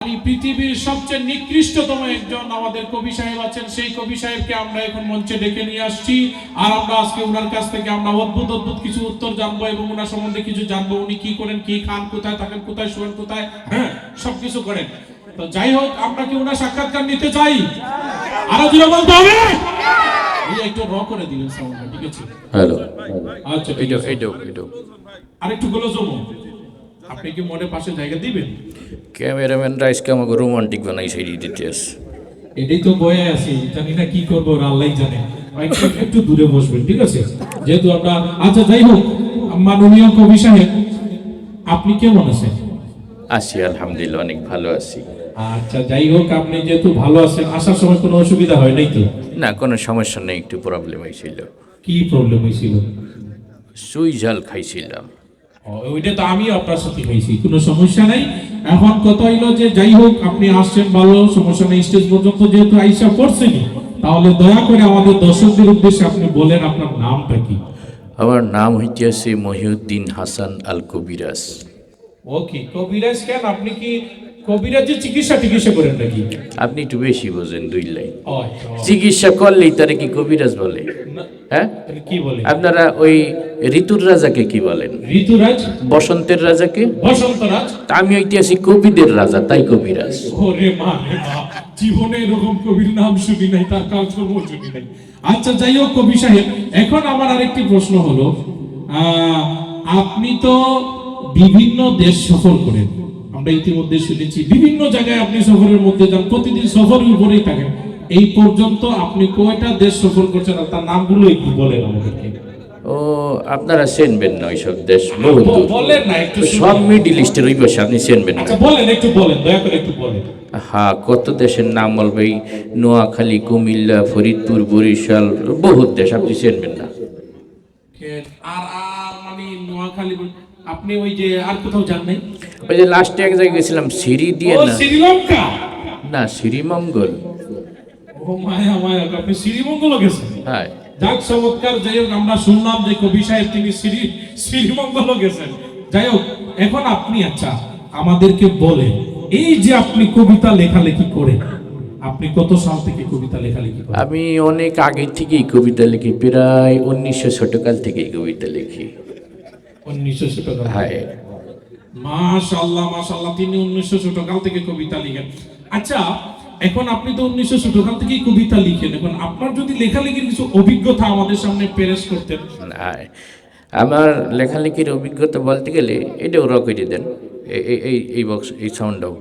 এই পৃথিবীর সবচেয়ে নিকৃষ্টতম একজন আমাদের কবি সাহেব আছেন। সেই কবি সাহেবকে আমরা এখন মঞ্চে ডেকে নিয়ে আসছি। আর আমরা আজকে ওনার কাছ থেকে আমরা অদ্ভুত অদ্ভুত কিছু উত্তর জানব এবং ওনার সম্বন্ধে কিছু জানব। উনি কি করেন কি খান কোথায় থাকেন কোথায় শোয়েন কোথায়? হ্যাঁ সবকিছু করেন। তো যাই হোক আমরা কি ওনার সাক্ষাৎকার নিতে চাই? আরও জোরে বলতে হবে? একটু র করে দিলেন সাউন্ডটা ঠিক আছে? হ্যালো। আচ্ছা আছে। এইটাও এইটাও আরেকটু গুলো জমো আপনি কি মনে পাশে জায়গা দিবেন? ক্যামেরাম্যানরা আজকে আমাকে রোমান্টিক বানাই সেই দিতে আছে এটাই তো বয়ে আছি জানি না কি করব আল্লাহ জানে। একটু দূরে বসবেন ঠিক আছে? যেহেতু আমরা আচ্ছা যাই হোক মাননীয় কবি সাহেব আপনি কেমন আছেন? আছি আলহামদুলিল্লাহ অনেক ভালো আছি। আচ্ছা যাই হোক আপনি যেহেতু ভালো আছেন আসার সময় কোনো অসুবিধা হয় নাই তো? না কোনো সমস্যা নেই একটু প্রবলেম হয়েছিল। কি প্রবলেম হয়েছিল? সুই ঝাল খাইছিলাম। ওইটা তো আমিও আপনার সাথে হয়েছি কোনো সমস্যা নাই। এখন কথা হইল যে যাই হোক আপনি আসছেন ভালো সমস্যা নেই স্টেজ পর্যন্ত যেহেতু আইসা করছেনি তাহলে দয়া করে আমাদের দর্শকদের উদ্দেশ্যে আপনি বলেন আপনার নামটা কি? আমার নাম হইতেছে মহিউদ্দিন হাসান আল কবিরাজ ওকে কবিরাজ কেন? আপনি কি চিকিৎসা চিকিৎসা করেন নাকি? আপনি একটু বেশি বোঝেন দুই লাইন। আচ্ছা। চিকিৎসা করলেই তারে কি কবিরাজ বলে? হ্যাঁ? কি বলে? আপনারা ওই ঋতুর রাজাকে কি বলেন? ঋতুরাজ? বসন্তের রাজাকে? বসন্তরাজ? আমি ঐতিহাসিক কবিদের রাজা তাই কবিরাজ। ওরে মা জীবনে এরকম কবির নাম শুনি নাই তার কাজকর্ম শুনি নাই। আচ্ছা যাই হোক কবি সাহেব এখন আমার আরেকটি প্রশ্ন হলো আহ, আপনি তো বিভিন্ন দেশ সফর করেন। আমরা ইতিমধ্যে শুনেছি বিভিন্ন জায়গায় আপনি সফরের মধ্যে যান প্রতিদিন সফরের উপরেই থাকেন। এই পর্যন্ত আপনি কয়টা দেশ সফর করছেন আর তার নামগুলো একটু বলেন আমাদেরকে। ও আপনারা চেনবেন না ওইসব দেশ বহু বলেন না একটু সব মিডিল ইস্টের ওই পাশে আপনি চেনবেন না। আচ্ছা বলেন একটু বলেন দয়া করে একটু বলেন। হ্যাঁ কত দেশের নাম বলবে? এই নোয়াখালী কুমিল্লা ফরিদপুর বরিশাল বহুত দেশ আপনি চেনবেন না। আর আর মানে নোয়াখালী আপনি ওই যে আর কোথাও যান নাই? ওই যে লাস্টে এক জায়গায় গেছিলাম সিঁড়ি দিয়ে না? শ্রীলঙ্কা? না শ্রীমঙ্গল। ও মায়া মায়া আপনি শ্রীমঙ্গল গেছেন? হ্যাঁ। যাক চমৎকার যাই হোক আমরা শুনলাম যে কবি সাহেব তিনি শ্রী শ্রীমঙ্গল গেছেন। যাই হোক এখন আপনি আচ্ছা আমাদেরকে বলেন এই যে আপনি কবিতা লেখালেখি করেন আপনি কত সাল থেকে কবিতা লেখালেখি করেন? আমি অনেক আগে থেকেই কবিতা লিখি প্রায় উনিশশো ছোটকাল থেকেই কবিতা লিখি। উনিশশো ছোটকাল হ্যাঁ। মাশাল্লাহ মাশাল্লাহ তিনি উনিশশো ছোটকাল থেকে কবিতা লিখেন। আচ্ছা এখন আপনি তো উনিশশো ছোটকাল থেকেই কবিতা লিখেন। এখন আপনার যদি লেখালেখির কিছু অভিজ্ঞতা আমাদের সামনে পেশ করতেন। আমার লেখালেখির অভিজ্ঞতা বলতে গেলে এটাও র করে দেন। এই- এই- বক্স এই সাউন্ডটাও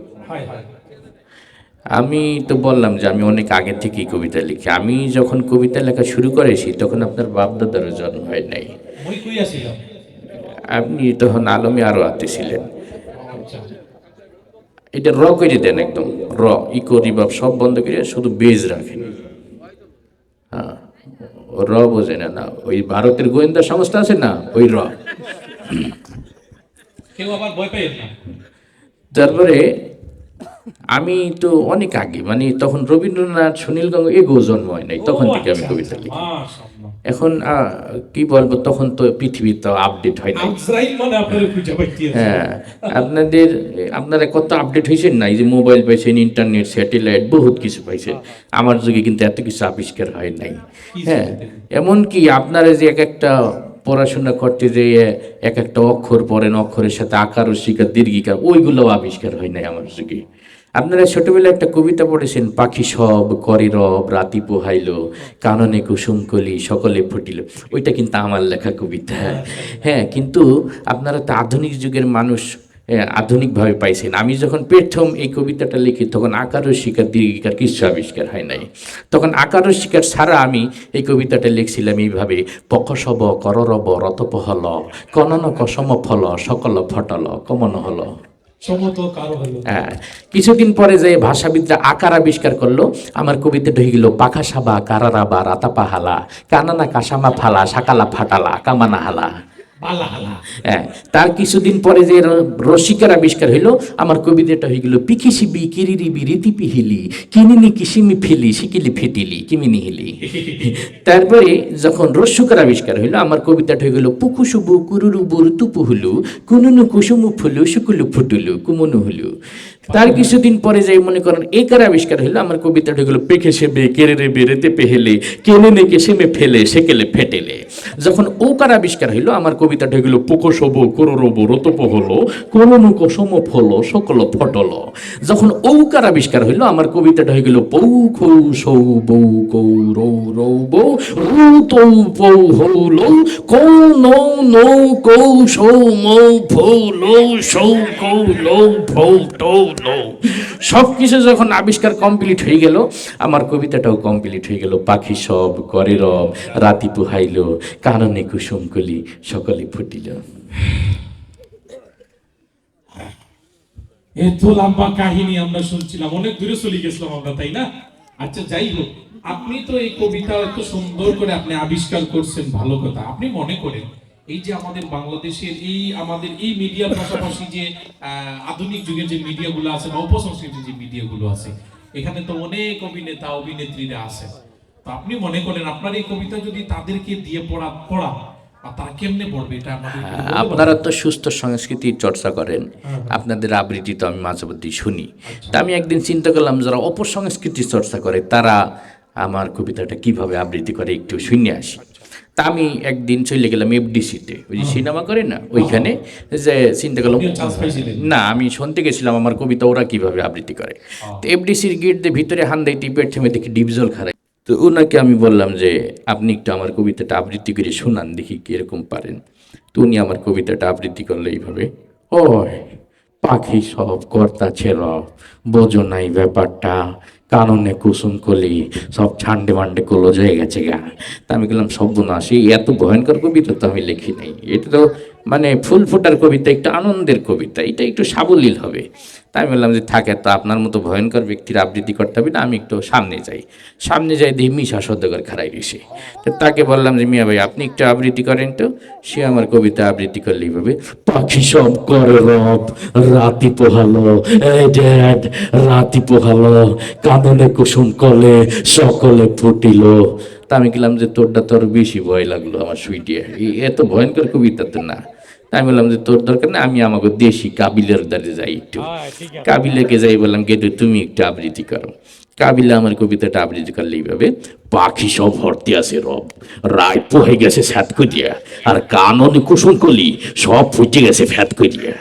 আমি তো বললাম যে আমি অনেক আগে থেকেই কবিতা লিখি। আমি যখন কবিতা লেখা শুরু করেছি তখন আপনার বাপদাদারও জন্ম হয় নাই। আপনি তখন আলমে আরও আতে ছিলেন আচ্ছা এটা র করে দেন একদম র ইকো রিবাব সব বন্ধ করে শুধু বেজ রাখেন। হ্যাঁ র বোঝে না না ওই ভারতের গোয়েন্দা সংস্থা আছে না ওই র। তারপরে আমি তো অনেক আগে মানে তখন রবীন্দ্রনাথ সুনীল গঙ্গ এগো জন্ম হয় নাই তখন থেকে আমি কবিতা লিখি। মাশাআল্লাহ এখন কি বলব তখন তো পৃথিবী তো আপডেট হয় নাই। মানে হ্যাঁ আপনাদের আপনারা কত আপডেট হয়েছেন না? এই যে মোবাইল পাইছেন ইন্টারনেট স্যাটেলাইট বহুত কিছু পাইছেন। আমার যুগে কিন্তু এত কিছু আবিষ্কার হয় নাই। হ্যাঁ এমনকি আপনারা যে এক একটা পড়াশোনা করতে যে এক একটা অক্ষর পড়েন অক্ষরের সাথে আকার ও শিকার দীর্ঘিকার ওইগুলোও আবিষ্কার হয় নাই আমার যুগে। আপনারা ছোটবেলায় একটা কবিতা পড়েছেন পাখি সব করে রব রাতি পোহাইল কাননে কুসুমকলি সকলে ফুটিল। ওইটা কিন্তু আমার লেখা কবিতা। হ্যাঁ কিন্তু আপনারা তো আধুনিক যুগের মানুষ হ্যাঁ, আধুনিকভাবে পাইছেন। আমি যখন প্রথম এই কবিতাটা লিখি তখন আকার ও শিকার দীর্ঘিকার কিছু আবিষ্কার হয় নাই। তখন আকার ও শিকার ছাড়া আমি এই কবিতাটা লিখছিলাম এইভাবে পকসব কররব রতপহল কনন কসম ফল সকল ফটল কমন হল। কিছুদিন পরে যে ভাষাবিদরা আকার আবিষ্কার করল, আমার কবিতা ঢুকে গেল, পাখা সাবা, কারারাবা রাতাপা হালা কানানা কাসামা ফালা, সাকালা ফাটালা, কামানা হালা। হ্যাঁ তার কিছুদিন পরে যে রসিকার আবিষ্কার হইল আমার কবিতাটা হয়ে গেল পিখিসিবি কিরিরিবি রীতি পিহিলি কিনিনি কিসিমি ফেলি শিকিলি ফেটিলি কিমিনি হিলি। তারপরে যখন রস্যকার আবিষ্কার হইল আমার কবিতাটা হয়ে গেল পুকুসুবু কুরুরুবুর তুপু হুলু কুনুনু কুসুমু ফুলু শুকুলু ফুটুলু কুমনু হুলু। তার কিছুদিন পরে যাই মনে করেন একার আবিষ্কার হইল? আমার কবিতাটা হলো পেখে সেবে কেড়ে রে বেরেতে পেহেলে কেনে নেকে সেমে ফেলে সেকেলে ফেটেলে। যখন ওকার আবিষ্কার হইল, আমার কবিতাটা হইল, পোকো সব করোরব রতপ হলো করনু কসম ফল, সকল ফটল। যখন ঔকার আবিষ্কার হইল, আমার কবিতাটা হয়ে গেল পৌ খৌ সৌ বৌ কৌ রৌ রৌ বৌ রৌ তৌ পৌ হৌ লৌ কৌ নৌ নৌ কৌ সৌ মৌ ফৌ লৌ সৌ কৌ লৌ ফৌ টৌ লৌ সব কিছু যখন আবিষ্কার কমপ্লিট হয়ে গেল, আমার কবিতাটাও কমপ্লিট হয়ে গেল। পাখি সব করে রব রাতি পুহাইল কাননে কুসুম কলি সকলে ফুটিল। এত লম্বা কাহিনী আমরা শুনছিলাম, অনেক দূরে চলে গেছিলাম আমরা, তাই না? আচ্ছা যাই হোক, আপনি তো এই কবিতা এত সুন্দর করে আপনি আবিষ্কার করছেন, ভালো কথা। আপনি মনে করেন এই যে আমাদের বাংলাদেশের এই আমাদের এই মিডিয়ার পাশাপাশি যে আধুনিক যুগের যে মিডিয়াগুলো আছে বা উপসংস্কৃতির যে মিডিয়াগুলো আছে এখানে তো অনেক অভিনেতা অভিনেত্রীরা আছে। তো আপনি মনে করেন আপনার এই কবিতা যদি তাদেরকে দিয়ে পড়া পড়া? আপনারা তো সুস্থ সংস্কৃতির চর্চা করেন আপনাদের আবৃত্তি তো আমি মাঝে মধ্যে শুনি। তা আমি একদিন চিন্তা করলাম যারা অপসংস্কৃতির চর্চা করে তারা আমার কবিতাটা কীভাবে আবৃত্তি করে একটু শুনে আসি। তা আমি একদিন চলে গেলাম এফডিসিতে। ওই যে সিনেমা করে না? ওইখানে যে চিন্তা করলাম? না আমি শুনতে গেছিলাম আমার কবিতা ওরা কীভাবে আবৃত্তি করে। তো এফডিসির গেট দিয়ে ভিতরে হান দেয় টিপের থেমে দেখি ডিপজল খারাই তো ওনাকে আমি বললাম যে আপনি একটু আমার কবিতাটা আবৃত্তি করে শোনান দেখি কীরকম পারেন। তো উনি আমার কবিতাটা আবৃত্তি করলে এইভাবে। ও পাখি সব কর্তা ছিল বোঝো নাই ব্যাপারটা কাননে কুসুম কলি, সব ছান্ডে মান্ডে কলজ হয়ে গেছে গা। তা আমি সর্বনাশ, এই এত ভয়ঙ্কর কবিতা তো আমি লিখি নাই। এটা তো মানে ফুল ফোটার কবিতা, একটু আনন্দের কবিতা, এটা একটু সাবলীল হবে। তাই বললাম যে, থাকে তো আপনার মতো ভয়ঙ্কর ব্যক্তির আবৃত্তি করতে হবে না, আমি একটু সামনে যাই। সামনে যাই দেখি মিশা সদ্যকর খারাই রয়েছে তো তাকে বললাম যে, মিয়া ভাই, আপনি একটু আবৃত্তি করেন তো, সে আমার কবিতা আবৃত্তি করলে এইভাবে পাখি সব করে রব, রাতি পোহালো ড্যাড, রাতি পোহালো কাঁদনে কুসুম কলে, সকলে ফুটিল। তা আমি গেলাম যে, তোরটা তোর বেশি ভয় লাগল আমার সুইটিয়ে এত ভয়ঙ্কর কবিতা তো না। আমি বললাম যে তোর দরকার না আমি আমাকে দেশি কাবিলের দ্বারে যাই একটু। কাবিলেকে যাই বললাম গেটু তুমি একটু আবৃত্তি করো। কাবিলা আমার কবিতাটা আবৃত্তি করলে এইভাবে পাখি সব ভর্তি আছে রব রায় পোহে গেছে স্যাত করিয়া আর কানন কুসুম কলি সব ফুটে গেছে ফ্যাত করিয়া।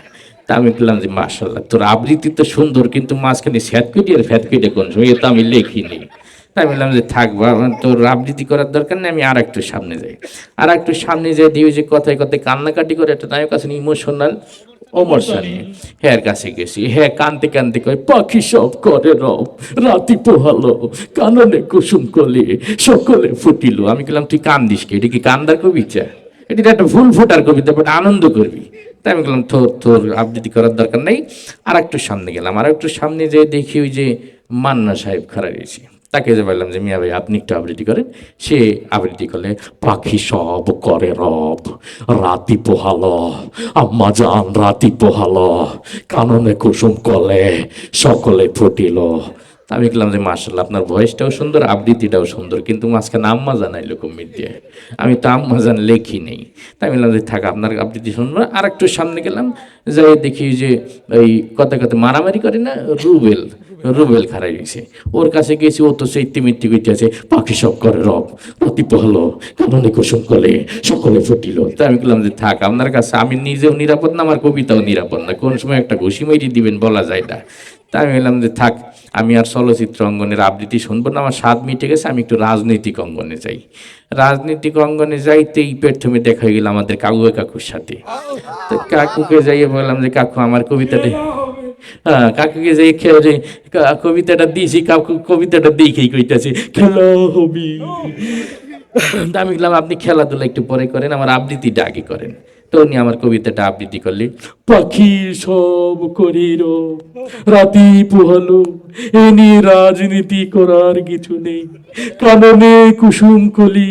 তা আমি বললাম যে মার্শাল্লাহ তোর আবৃত্তি তো সুন্দর কিন্তু মাঝখানে স্যাত করি আর ফ্যাত কেটে কোন সময় এ তো আমি লিখিনি তাই বললাম যে থাকব আমার তোর আবৃত্তি করার দরকার নেই, আমি আর একটু সামনে যাই। আর একটু সামনে যাই দিয়ে যে কথায় কথায় কান্নাকাটি করে একটা নায়ক আছে ইমোশনাল ওমর সানি। হ্যার কাছে গেছি হ্যাঁ কানতে কানতে কয়, পাখি সব করে রব, রাতি পোহালো, কাননে কুসুম কলি, সকলে ফুটিল। আমি বললাম তুই কান্দিস কি? এটা কি কান্দার কবিতা? এটা একটা ভুল ফোটার কবিতা, বাট, আনন্দ করবি। তাই আমি বললাম তোর তোর আবৃত্তি করার দরকার নেই। আর একটু সামনে গেলাম আর একটু সামনে যেয়ে দেখি ওই যে মান্না সাহেব খাড়া রয়েছে। তাকে যে বললাম যে, মিয়া ভাই, আপনি একটু আবৃত্তি করেন। সে আবৃত্তি করলে পাখি সব করে রব। রাতি পোহালো, আম্মা জান রাতি পোহালো, কাননে কুসুম কলে সকলে ফুটিল। আমি বললাম যে মার্শাল্লাহ আপনার ভয়েসটাও সুন্দর, আবৃত্তিটাও সুন্দর, কিন্তু মাঝখানে আম্মা জানাইলো কমিট দিয়ে। আমি তো আম্মা জান লেখি নেই। তাই বললাম যে, থাক, আপনার আবৃত্তি সুন্দর। আর একটু সামনে গেলাম যে দেখি যে ওই কথা কথা মারামারি করে না, রুবেল। রুবেল খারাই গেছে। ওর কাছে গেছি, ও তো সেই তিমিত্তি আছে পাখি সব করে রব, অতি পহলো, কাননে কুসুম কলে, সকলে ফুটিল। তাই আমি বললাম যে, থাক, আপনার কাছে আমি নিজেও নিরাপদ না, আমার কবিতাও নিরাপদ না, কোন সময় একটা ঘুষি মেরি দিবেন, বলা যায় না। তাই আমি বললাম যে, থাক, আমি আর চলচ্চিত্র অঙ্গনের আবৃত্তি শুনব না, আমার স্বাদ মিটে গেছে, আমি একটু রাজনৈতিক অঙ্গনে যাই। রাজনৈতিক অঙ্গনে যাইতেই প্রথমে দেখা হয়ে গেল আমাদের কাকু কাকুর সাথে। তো কাকুকে যাইয়ে বললাম যে, কাকু, আমার কবিতাটা হ্যাঁ কাকুকে যে খেয়ে যে কবিতাটা দিয়েছি কাকু কবিতাটা দেখেই কইতাছে খেলা হবি। আমি বললাম আপনি খেলাধুলা একটু পরে করেন আমার আবৃত্তিটা আগে করেন। তো আমার কবিতাটা আবৃত্তি করলে। পাখি সব করির রাতি পোহালো, এ নিয়ে রাজনীতি করার কিছু নেই। কাননে কুসুম কলি,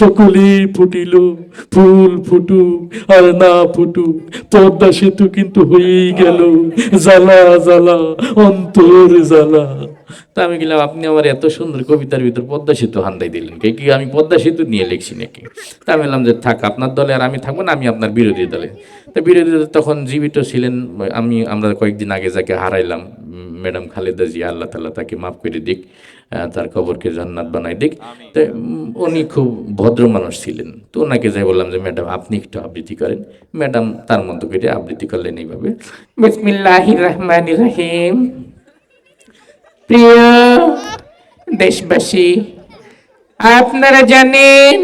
সকলে ফুটিল, ফুল ফুটুক আর না ফুটুক, পদ্মা সেতু কিন্তু হয়েই গেল, জ্বালা জ্বালা, অন্তর জ্বালা। তো আমি গেলাম আপনি আমার এত সুন্দর কবিতার ভিতর পদ্মা সেতু হান্দাই দিলেন কে? কি আমি পদ্মা সেতু নিয়ে লিখছি নাকি? তা আমি বললাম যে থাক আপনার দলে আর আমি থাকব না আমি আপনার বিরোধী দলে। তো বিরোধী দলে তখন জীবিত ছিলেন আমি আমরা কয়েকদিন আগে যাকে হারাইলাম ম্যাডাম খালেদা জিয়া আল্লাহ তালা তাকে মাফ করে দিক তার কবরকে জান্নাত বানাই দিক। তো উনি খুব ভদ্র মানুষ ছিলেন। তো ওনাকে যাই বললাম যে ম্যাডাম আপনি একটু আবৃত্তি করেন। ম্যাডাম তার মতো করে আবৃত্তি করলেন এইভাবে। বিসমিল্লাহ রহমান রহিম। প্রিয় দেশবাসী, আপনারা জানেন,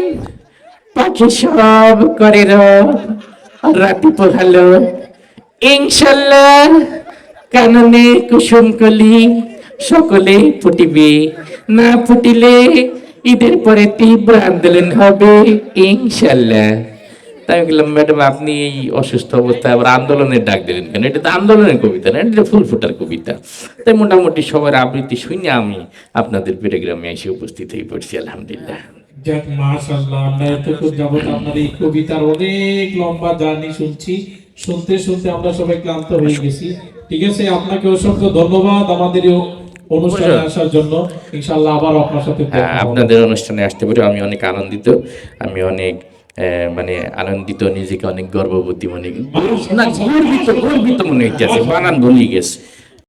পাখি সব করে রাতি পোহালো। ইনশাল্লাহ কাননে কুসুমকলি সকলে ফুটিবে। না ফুটিলে ঈদের পরে তীব্র আন্দোলন হবে, ইনশাল্লাহ। তাই আমি বললাম ম্যাডাম আপনি এই অসুস্থ অবস্থায় আবার আন্দোলনের ডাক দিলেন কেন? এটা তো আন্দোলনের কবিতা না এটা ফুল ফুটার কবিতা। তাই মোটামুটি সবার আবৃত্তি শুনে আমি আপনাদের প্যারাগ্রামে এসে উপস্থিত হয়ে পড়ছি আলহামদুলিল্লাহ। যাক মাশাআল্লাহ আমরা এতক্ষণ যাবত আপনার এই কবিতার অনেক লম্বা জার্নি শুনছি। শুনতে শুনতে আমরা সবাই ক্লান্ত হয়ে গেছি। ঠিক আছে আপনাকে অসংখ্য ধন্যবাদ আমাদের অনুষ্ঠানে আসার জন্য। ইনশাআল্লাহ আবার আপনার সাথে আপনাদের অনুষ্ঠানে আসতে পেরে আমি অনেক আনন্দিত আমি অনেক মানে আনন্দিত নিজেকে অনেক গর্ববোধী মনে না গর্বিত গর্বিত মনে হইতেছে বানান ভুলিয়ে গেছে।